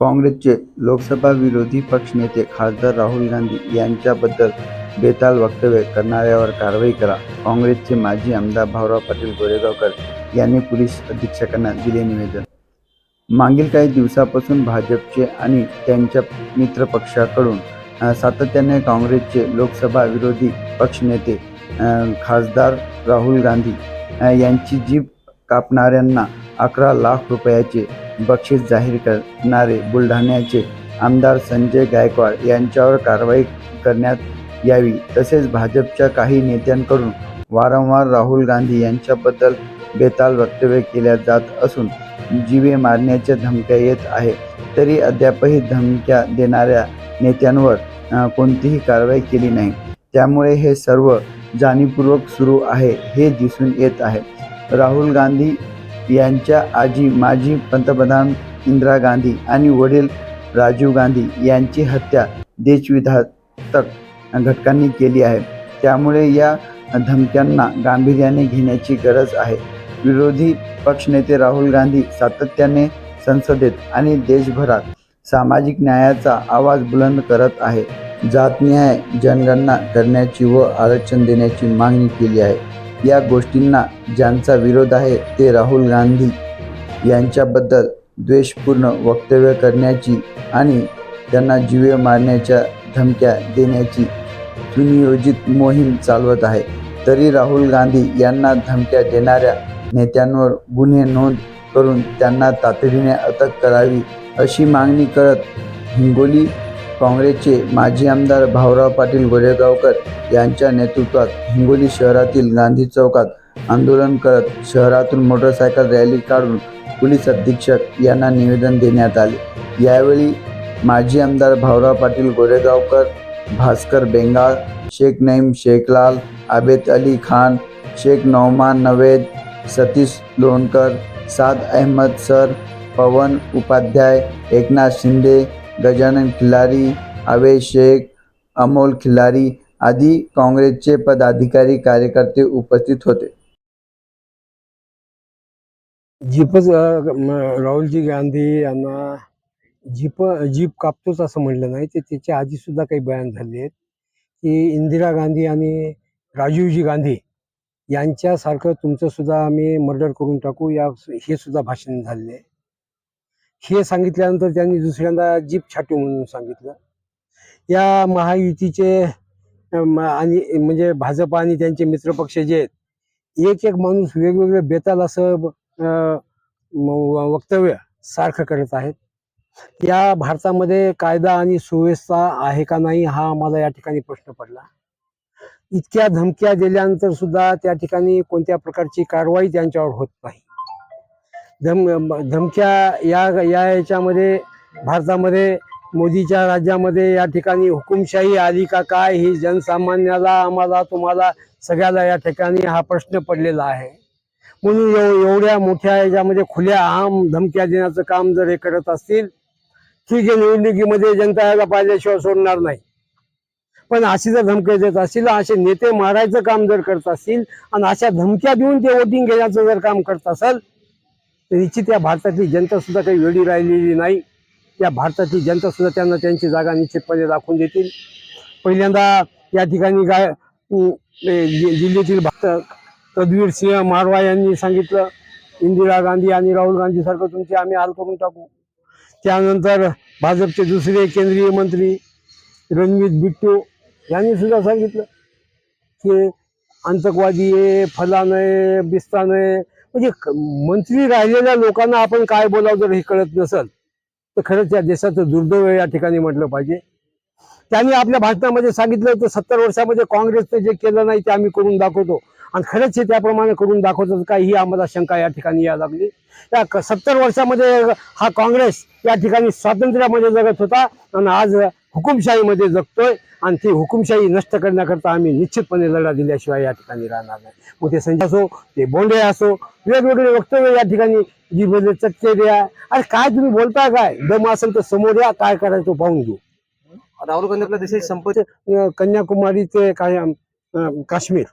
काँग्रेसचे लोकसभा विरोधी पक्षनेते खासदार राहुल गांधी यांच्याबद्दल बेताल वक्तव्य करणाऱ्यावर कारवाई करा. काँग्रेसचे माजी आमदार भाऊराव पाटील गोरेगावकर यांनी पोलीस अधीक्षकांना दिले निवेदन. मागील काही दिवसापासून भाजपचे आणि त्यांच्या मित्रपक्षाकडून सातत्याने काँग्रेसचे लोकसभा विरोधी पक्षनेते खासदार राहुल गांधी यांची जीभ कापणाऱ्यांना अकरा लाख रुपयाचे बक्षीस जाहीर करणारे बुलढाण्याचे आमदार संजय गायकवाड यांच्यावर कारवाई करण्यात यावी तसेच भाजपच्या काही नेत्यांकडून वारंवार राहुल गांधी यांच्याबद्दल बेताल वक्तव्य केल्या जात असून जीवे मारण्याच्या धमक्या येत आहे तरी अद्यापही धमक्या देणाऱ्या नेत्यांवर कोणतीही कारवाई केली नाही. त्यामुळे हे सर्व जाणीवपूर्वक सुरू आहे हे दिसून येत आहे. राहुल गांधी यांच्या आजी माजी पंतप्रधान इंदिरा गांधी आणि वडील राजीव गांधी यांची हत्या देशविघातक घटकांनी केली आहे. त्यामुळे या धमक्यांना गांभीर्याने घेण्याची गरज आहे. विरोधी पक्षनेते राहुल गांधी सातत्याने संसदेत आणि देशभरात सामाजिक न्यायाचा आवाज बुलंद करत आहे. जात न्याय जनगणना करण्याची व आरक्षण देण्याची मागणी केली आहे. या गोष्टींना ज्यांचा विरोध आहे ते राहुल गांधी यांच्याबद्दल द्वेषपूर्ण वक्तव्य करण्याची आणि त्यांना जीवे मारण्याच्या धमक्या देण्याची सुनियोजित मोहीम चालवत आहे. तरी राहुल गांधी यांना धमक्या देणाऱ्या नेत्यांवर गुन्हे नोंद करून त्यांना तातडीने अटक करावी अशी मागणी करत हिंगोली काँग्रेसचे माजी आमदार भाऊराव पाटील गोरेगावकर यांच्या नेतृत्वात हिंगोली शहरातील गांधी चौकात आंदोलन करत शहरातून मोटरसायकल रॅली काढून पोलीस अधीक्षक यांना निवेदन देण्यात आले. यावेळी माजी आमदार भाऊराव पाटील गोरेगावकर भास्कर बेंगाळ शेख नईम शेखलाल आबेद अली खान शेख नौमान नवेद सतीश लोणकर साद अहमद सर पवन उपाध्याय एकनाथ शिंदे गजानन खिलारी आवेश शेख अमोल खिलारी आदी काँग्रेसचे पदाधिकारी कार्यकर्ते उपस्थित होते. जीपच राहुलजी गांधी यांना जीप जीप कापतोच असं म्हणलं नाही. ते त्याच्या आधी सुद्धा काही बयान झाले आहेत. की इंदिरा गांधी आणि राजीवजी गांधी यांच्यासारखं तुमचं सुद्धा आम्ही मर्डर करून टाकू या हे सुद्धा भाषण झालेले आहे. हे सांगितल्यानंतर त्यांनी दुसऱ्यांदा जीप छाटू म्हणून सांगितलं. या महायुतीचे आणि म्हणजे भाजप आणि त्यांचे मित्रपक्ष जे आहेत एक एक माणूस वेगवेगळे बेताल असं वक्तव्य सारखं करत आहेत. या भारतामध्ये कायदा आणि सुव्यवस्था आहे का नाही हा आम्हाला या ठिकाणी प्रश्न पडला. इतक्या धमक्या दिल्यानंतर सुद्धा त्या ठिकाणी कोणत्या प्रकारची कारवाई त्यांच्यावर होत नाही. धम धमक्या या या याच्यामध्ये भारतामध्ये मोदीच्या राज्यामध्ये या ठिकाणी हुकुमशाही आली का काय ही जनसामान्याला आम्हाला तुम्हाला सगळ्याला या ठिकाणी हा प्रश्न पडलेला आहे. म्हणून एव- एवढ्या मोठ्या याच्यामध्ये खुल्या आम धमक्या देण्याचं काम जर हे करत असतील ठीक आहे निवडणुकीमध्ये जनता याला पाहिल्याशिवाय सोडणार नाही. पण अशी जर धमक्या देत असतील असे नेते मारायचं काम जर करत असतील आणि अशा धमक्या देऊन ते वोटिंग घेण्याचं जर काम करत असेल तर निश्चित या भारतातली जनता सुद्धा काही वेळी राहिलेली नाही. या भारतातली जनता सुद्धा त्यांना त्यांची जागा निश्चितपणे दाखवून देतील. पहिल्यांदा या ठिकाणी काय दिल्लीतील भक्त तद्वीर सिंह मारवा यांनी सांगितलं इंदिरा गांधी आणि राहुल गांधी सारखं तुमचे आम्ही हाल करून टाकू. त्यानंतर भाजपचे दुसरे केंद्रीय मंत्री रणजित बिट्टू यांनी सुद्धा सांगितलं की आतंकवादी आहे फलान आहे बिस्तान आहे म्हणजे मंत्री राहिलेल्या लोकांना आपण काय बोलावं जर हे कळत नसेल तर खरंच या देशाचं दुर्दैव या ठिकाणी म्हटलं पाहिजे. त्यांनी आपल्या भाषणामध्ये सांगितलं होतं सत्तर वर्षामध्ये काँग्रेसने जे केलं नाही ते आम्ही करून दाखवतो. आणि खरंच हे त्याप्रमाणे करून दाखवतात का ही आम्हाला शंका या ठिकाणी यायला लागली. या सत्तर वर्षामध्ये हा काँग्रेस या ठिकाणी स्वातंत्र्यामध्ये जगत होता आणि आज हुकुमशाहीमध्ये जगतोय आणि ती हुकुमशाही नष्ट करण्याकरता आम्ही निश्चितपणे लढा दिल्याशिवाय या ठिकाणी राहणार नाही. मग ते संजय असो ते बोंडे असो वेगवेगळे वक्तव्य या ठिकाणी जी म्हणजे चटके द्या. अरे काय तुम्ही बोलता काय? दम असेल तर समोर या काय करायचं पाहून घेऊ. राहुल गांधी आपल्या देशाची संपत्ती कन्याकुमारी ते काय काश्मीर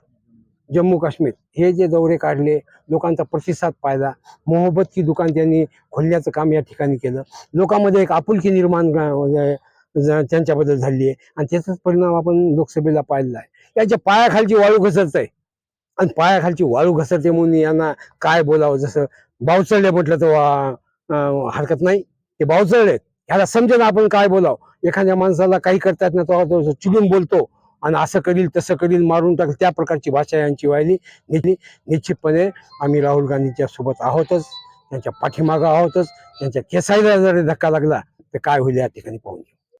जम्मू काश्मीर हे जे दौरे काढले लोकांचा प्रतिसाद पाहिला. मोहब्बत की दुकान त्यांनी खोलण्याचं काम या ठिकाणी केलं. लोकांमध्ये एक आपुलकी निर्माण त्यांच्याबद्दल झाली आहे. आणि त्याचाच परिणाम आपण लोकसभेला पाहिलेला आहे. यांच्या पायाखालची वाळू घसरत आहे आणि पायाखालची वाळू घसरते म्हणून यांना काय बोलावं? जसं बावचळले म्हटलं तर हरकत नाही. ते बावचळलेत. ह्याला समजेल आपण काय बोलावं? एखाद्या माणसाला काही करता येत नाही तो चिडून बोलतो आणि असं करील तसं करील मारून टाकेल त्या प्रकारची भाषा यांची व्हायली. निश्चितपणे आम्ही राहुल गांधीच्या सोबत आहोतच. त्यांच्या पाठीमागं आहोतच. त्यांच्या केसाईला जरी धक्का लागला तर काय होईल या ठिकाणी पाहून घेऊ.